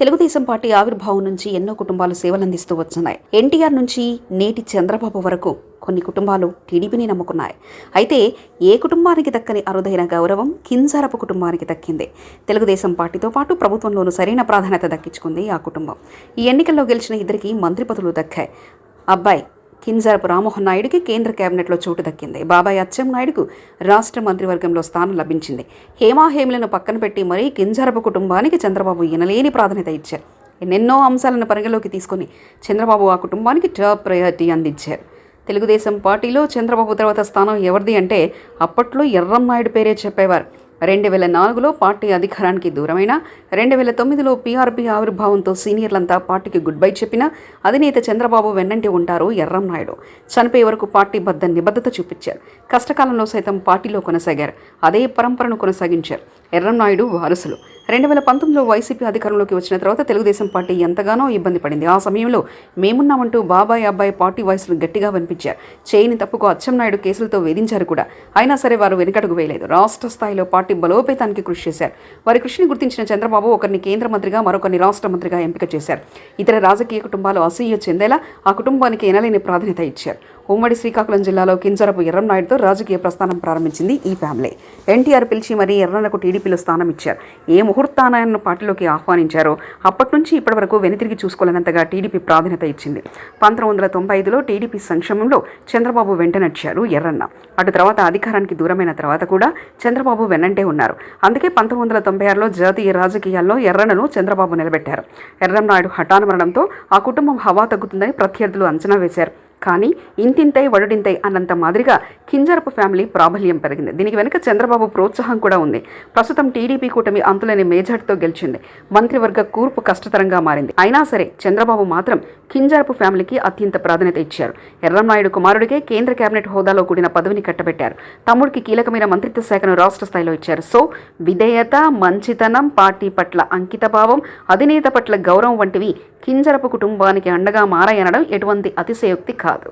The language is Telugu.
తెలుగుదేశం పార్టీ ఆవిర్భావం నుంచి ఎన్నో కుటుంబాలు సేవలందిస్తూ వచ్చున్నాయి ఎన్టీఆర్ నుంచి నేటి చంద్రబాబు వరకు కొన్ని కుటుంబాలు టీడీపీని నమ్ముకున్నాయి. అయితే ఏ కుటుంబానికి దక్కని అరుదైన గౌరవం కింజారపు కుటుంబానికి దక్కింది. తెలుగుదేశం పార్టీతో పాటు ప్రభుత్వంలోనూ సరైన ప్రాధాన్యత దక్కించుకుంది ఆ కుటుంబం. ఈ ఎన్నికల్లో గెలిచిన ఇద్దరికి మంత్రి పదవులు దక్కాయి. అబ్బాయి కింజరపు రామ్మోహన్ నాయుడికి కేంద్ర కేబినెట్లో చోటు దక్కింది. బాబాయ్ అచ్చెం నాయుడుకు రాష్ట్ర మంత్రివర్గంలో స్థానం లభించింది. హేమాహేములను పక్కన పెట్టి మరీ కింజరపు కుటుంబానికి చంద్రబాబు ఎనలేని ప్రాధాన్యత ఇచ్చారు. ఎన్నెన్నో అంశాలను పరిగణలోకి తీసుకొని చంద్రబాబు ఆ కుటుంబానికి టాప్ ప్రయారిటీ అందించారు. తెలుగుదేశం పార్టీలో చంద్రబాబు తర్వాత స్థానం ఎవరిది అంటే అప్పట్లో ఎర్రం నాయుడు పేరే చెప్పేవారు. రెండు వేల నాలుగులో పార్టీ అధికారానికి దూరమైన రెండు వేల తొమ్మిదిలో పీఆర్పీ ఆవిర్భావంతో సీనియర్లంతా పార్టీకి గుడ్ బై చెప్పిన అధినేత చంద్రబాబు వెన్నంటి ఉంటారు ఎర్రం నాయుడు. చనిపోయే వరకు పార్టీ బద్ద నిబద్ధత చూపించారు. కష్టకాలంలో సైతం పార్టీలో కొనసాగారు. అదే పరంపరను కొనసాగించారు ఎర్రం నాయుడు వారసులు. రెండు వేల పంతొమ్మిదిలో వైసీపీ అధికారంలోకి వచ్చిన తర్వాత తెలుగుదేశం పార్టీ ఎంతగానో ఇబ్బంది పడింది. ఆ సమయంలో మేమున్నామంటూ బాబాయ్ అబ్బాయి పార్టీ వాయిస్లు గట్టిగా వినిపించారు. చేయని తప్పుకు అచ్చెన్నాయుడు కేసులతో వేధించారు కూడా. అయినా సరే వారు వెనుకడుగు వేయలేదు. రాష్ట్ర స్థాయిలో పార్టీ బలోపేతానికి కృషి చేశారు. వారి కృషిని గుర్తించిన చంద్రబాబు ఒకరిని కేంద్ర మంత్రిగా మరొకరిని రాష్ట్ర మంత్రిగా ఎంపిక చేశారు. ఇతర రాజకీయ కుటుంబాలు అసూయ చెందేలా ఆ కుటుంబానికి ఎనలేని ప్రాధాన్యత ఇచ్చారు. ఉమ్మడి శ్రీకాకుళం జిల్లాలో కింజరపు ఎర్రంనాయుడుతో రాజకీయ ప్రస్థానం ప్రారంభించింది ఈ ఫ్యామిలీ. ఎన్టీఆర్ పిలిచి మరీ ఎర్రన్నకు టీడీపీలో స్థానం ఇచ్చారు. ఏ ముహూర్తానాయన్ను పార్టీలోకి ఆహ్వానించారో అప్పటి నుంచి ఇప్పటి వరకు వెనుతిరిగి చూసుకోలేనంతగా టీడీపీ ప్రాధాన్యత ఇచ్చింది. పంతొమ్మిది వందల తొంభై ఐదులో టీడీపీ సంక్షేమంలో చంద్రబాబు వెంట నడిచారు ఎర్రన్న. అటు తర్వాత అధికారానికి దూరమైన తర్వాత కూడా చంద్రబాబు వెన్నంటే ఉన్నారు. అందుకే పంతొమ్మిది వందల తొంభై ఆరులో జాతీయ రాజకీయాల్లో ఎర్రన్నను చంద్రబాబు నిలబెట్టారు. ఎర్రన్నాయుడు హఠాన్ మరణంతో ఆ కుటుంబం హవా తగ్గుతుందని ప్రత్యర్థులు అంచనా వేశారు. కానీ ఇంతింతై వడుడింతై అన్నంత మాదిరిగా కింజరపు ఫ్యామిలీ ప్రాబల్యం పెరిగింది. దీనికి వెనుక చంద్రబాబు ప్రోత్సాహం కూడా ఉంది. ప్రస్తుతం టీడీపీ కూటమి అంతులేని మేజార్టీతో గెలిచింది. మంత్రివర్గ కూర్పు కష్టతరంగా మారింది. అయినా సరే చంద్రబాబు మాత్రం కింజరపు ఫ్యామిలీకి అత్యంత ప్రాధాన్యత ఇచ్చారు. ఎర్రంనాయుడు కుమారుడికే కేంద్ర కేబినెట్ హోదాలో కూడిన పదవిని కట్టబెట్టారు. తమ్ముడికి కీలకమైన మంత్రిత్వ శాఖను రాష్ట్ర స్థాయిలో ఇచ్చారు. సో విధేయత మంచితనం పార్టీ పట్ల అంకితభావం అధినేత పట్ల గౌరవం వంటివి కింజరపు కుటుంబానికి అండగా మారాయనడం ఎటువంటి అతిశయోక్తి కాదు.